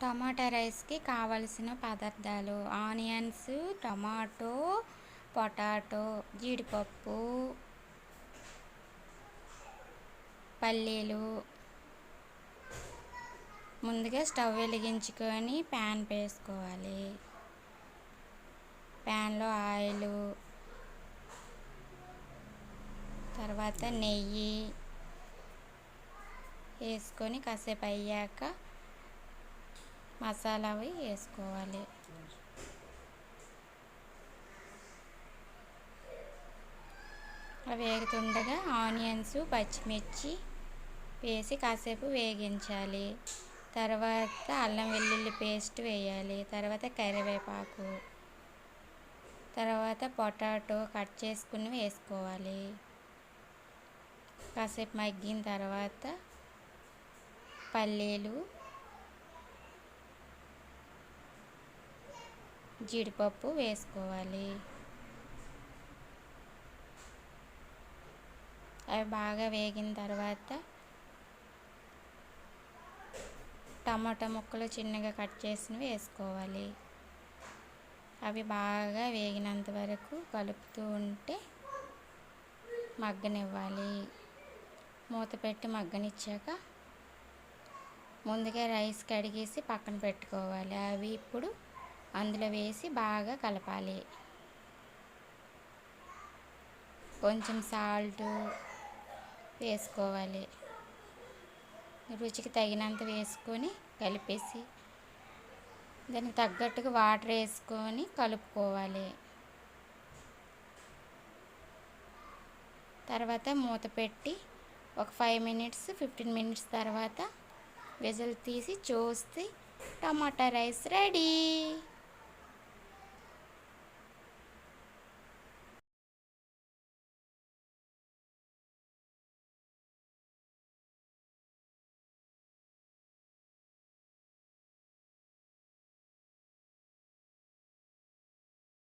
టమాటా రైస్కి కావలసిన పదార్థాలు ఆనియన్స్ టమాటో పొటాటో జీడిపప్పు పల్లీలు. ముందుగా స్టవ్ వెలిగించుకొని ప్యాన్ వేసుకోవాలి ప్యాన్లో ఆయిల్ తర్వాత నెయ్యి వేసుకొని కాసేపు అయ్యాక మసాలా అవి వేసుకోవాలి. అవి వేగుతుండగా ఆనియన్స్ పచ్చిమిర్చి వేసి కాసేపు వేగించాలి. తర్వాత అల్లం వెల్లుల్లి పేస్ట్ వేయాలి. తర్వాత కరివేపాకు. తర్వాత పొటాటో కట్ చేసుకుని వేసుకోవాలి. కాసేపు మగ్గిన తర్వాత పల్లీలు జీడిపప్పు వేసుకోవాలి. అవి బాగా వేగిన తర్వాత టమాటా ముక్కలు చిన్నగా కట్ చేసినవి వేసుకోవాలి. అవి బాగా వేగినంత వరకు కలుపుతూ ఉంటే మగ్గనివ్వాలి. మూత పెట్టి మగ్గనిచ్చాక ముందుగా రైస్ కడిగేసి పక్కన పెట్టుకోవాలి. అవి ఇప్పుడు అందులో వేసి బాగా కలపాలి. కొంచెం సాల్ట్ వేసుకోవాలి. రుచికి తగినంత వేసుకొని కలిపేసి దానికి తగ్గట్టుగా వాటర్ వేసుకొని కలుపుకోవాలి. తర్వాత మూత పెట్టి ఒక ఫైవ్ మినిట్స్ ఫిఫ్టీన్ మినిట్స్ తర్వాత విజలు తీసి చూస్తే టమాటా రైస్ రెడీ.